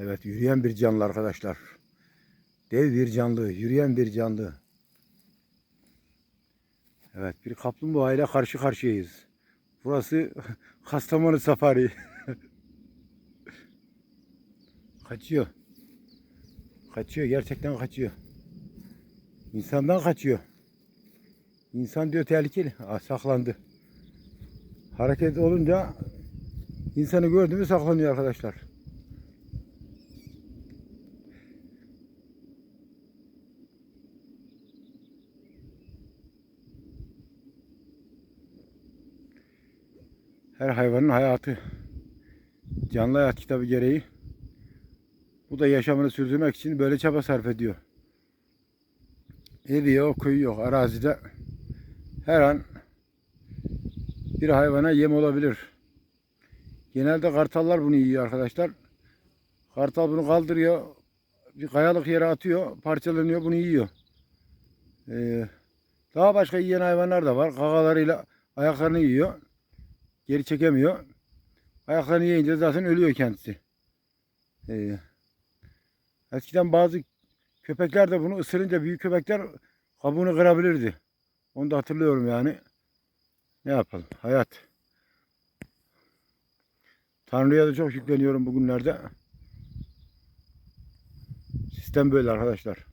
Evet yürüyen bir canlı arkadaşlar. Dev bir canlı, yürüyen bir canlı. Evet bir kaplumbağa ile karşı karşıyayız. Burası Kastamonu Safari. kaçıyor. Kaçıyor gerçekten kaçıyor. İnsandan kaçıyor. İnsan diyor tehlikeli. Aa, saklandı. Hareket olunca insanı gördü mü saklanıyor arkadaşlar. Her hayvanın hayatı canlı hayat kitabı gereği bu da yaşamını sürdürmek için böyle çaba sarf ediyor. Evi yok, köyü yok. Arazide her an bir hayvana yem olabilir. Genelde kartallar bunu yiyor arkadaşlar. Kartal bunu kaldırıyor. Bir kayalık yere atıyor. Parçalanıyor bunu yiyor. Ee, daha başka yiyen hayvanlar da var. Kagalarıyla ayaklarını yiyor. Geri çekemiyor. Ayaklarını yiyince zaten ölüyor kendisi. Ee, eskiden bazı köpekler de bunu ısırınca büyük köpekler kabuğunu kırabilirdi. Onu da hatırlıyorum yani. Ne yapalım? Hayat. Tanrı'ya da çok yükleniyorum bugünlerde. Sistem böyle arkadaşlar.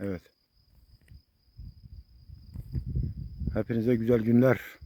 Evet. Hepinize güzel günler.